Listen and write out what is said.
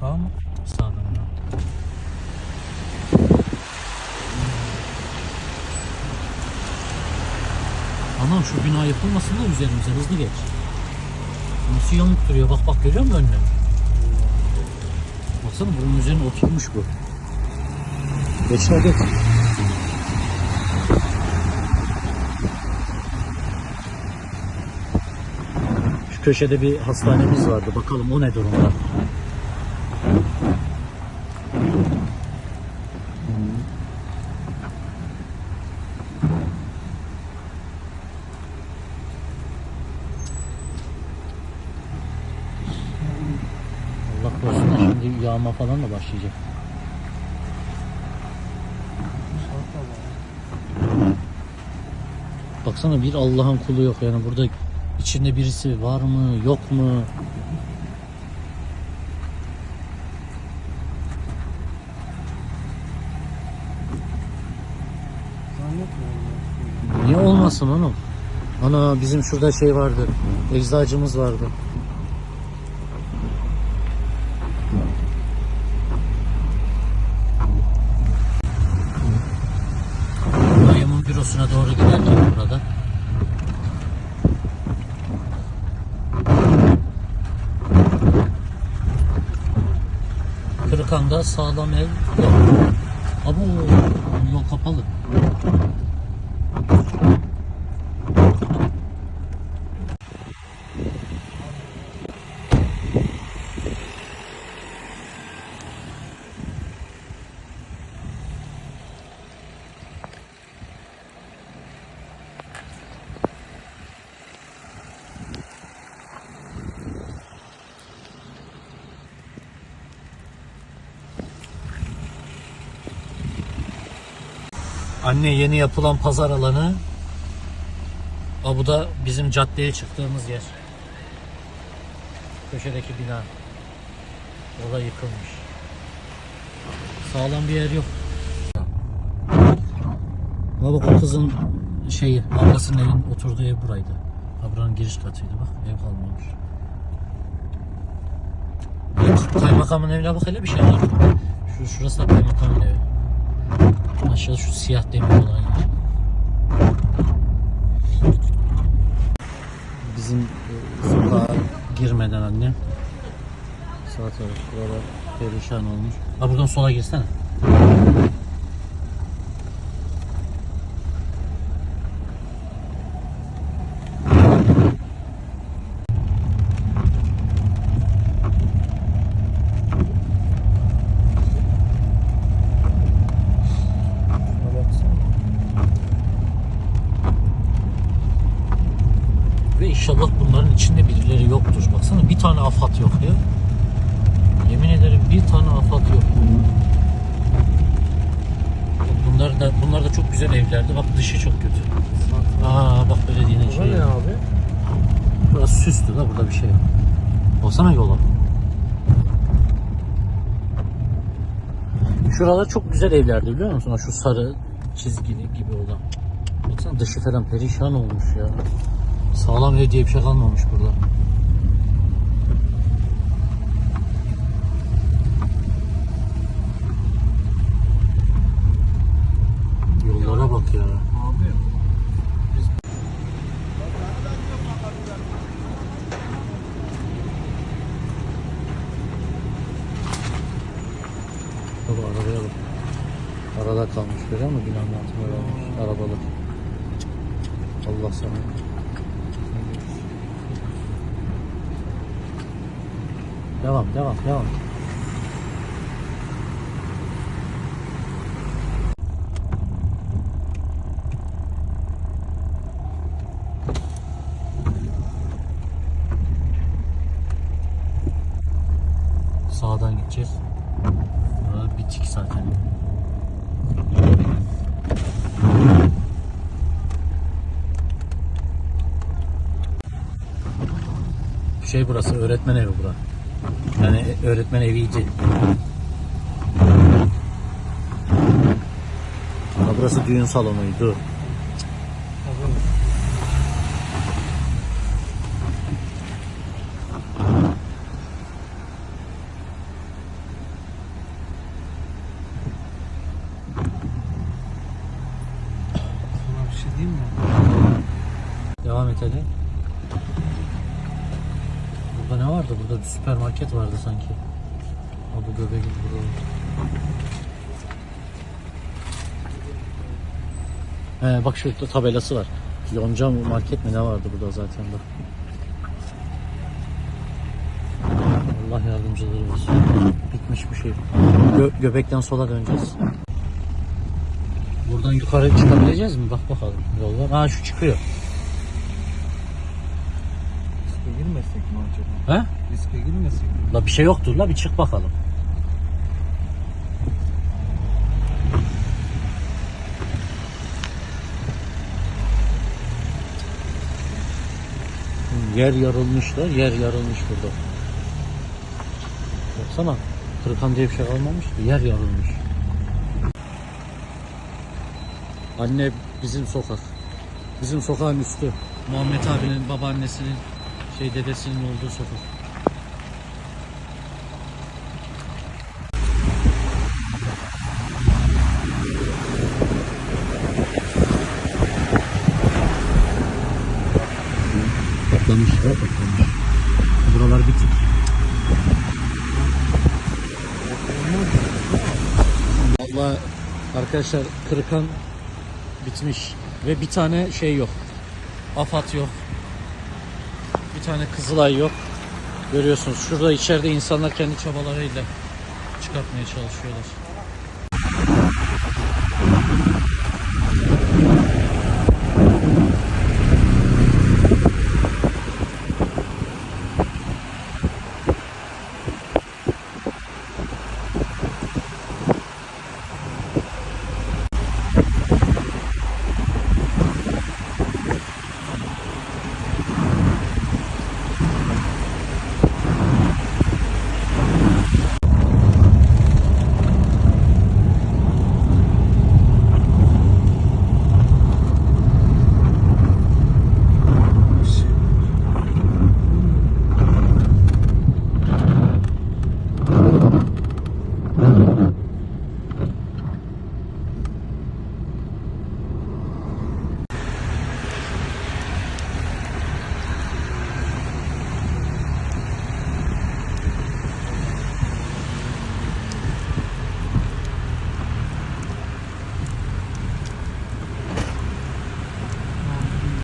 Sağ mı? Sağdan. Anam şu bina yapılmasın da üzerimize hızlı geç. Nasıl yamuk duruyor bak bak görüyor musun önünü? Baksana bunun üzerine oturmuş bu. Geç la geç. Şu köşede bir hastanemiz vardı. Bakalım o ne durumda. Allah korusun şimdi yağma falan da başlayacak. Baksana bir Allah'ın kulu yok yani burada içinde birisi var mı yok mu? Olmasın oğlum? Ana bizim şurada şey vardı. Eczacımız vardı. Dayımın bürosuna doğru giderken burada. Kırıkan'da sağlam ev yok. Ama yol kapalı. Anne yeni yapılan pazar alanı. Aa, bu da bizim caddeye çıktığımız yer. Köşedeki bina. O da yıkılmış. Sağlam bir yer yok. Ama bak o kızın şeyi, ablasının evin oturduğu ev buraydı. Ha buranın giriş katıydı bak, ev kalmamış. Kaymakamın evine bak hele bir şey var. Şu, şurası da kaymakamın evi. Aşağı şu siyah demir olan yer. Bizim e, sokağa girmeden anne. Sağ taraf buralar perişan olmuş. Ha buradan sola girsene. Şuna baksana. Ve inşallah bunların içinde birileri yoktur. Baksana bir tane afat yok ya. Yemin ederim bir tane afat yok. Bunlar da bunlar da çok güzel evlerdi. Bak dışı çok kötü. Aa bak belediyenin şeyi. ne abi? Burası süslü da burada bir şey yok. Baksana yola. Şuralar çok güzel evlerdi biliyor musun? Ha, Şu sarı çizgili gibi olan. Baksana dışı falan perişan olmuş ya. Sağlam ev diye bir şey kalmamış burada. Yollara bak ya. Abi. Arabaya bak. Arada kalmış görüyor musun? Binanın altında kalmış arabalar. Allah sana. Devam, devam, devam. Sağdan gideceğiz. Bitik zaten. Şey burası öğretmen evi bura. Yani öğretmen eviydi. Burası düğün salonuydu. Abi. Ali. Burada ne vardı? Burada bir süpermarket vardı sanki. Ha bu göbeğin burada. He, bak şurada tabelası var. Yonca market mi ne vardı burada zaten bak. Allah yardımcıları olsun. Bitmiş bir şey. Gö- göbekten sola döneceğiz. Buradan yukarı çıkabileceğiz mi? Bak bakalım. Yol var. Ha şu çıkıyor. Riske girmesek mi acaba? He? Riske girmesek mi? La bir şey yoktur la bir çık bakalım. Yer yarılmış da yer yarılmış burada. Baksana kırıkan diye bir şey kalmamış ki yer yarılmış. Anne bizim sokak. Bizim sokağın üstü. Muhammed abinin babaannesinin şey dedesinin olduğu sokak. Patlamış ya patlamış. Buralar bitik. Valla arkadaşlar kırıkan bitmiş. Ve bir tane şey yok. Afat yok. Bir tane Kızılay yok. Görüyorsunuz şurada içeride insanlar kendi çabalarıyla çıkartmaya çalışıyorlar.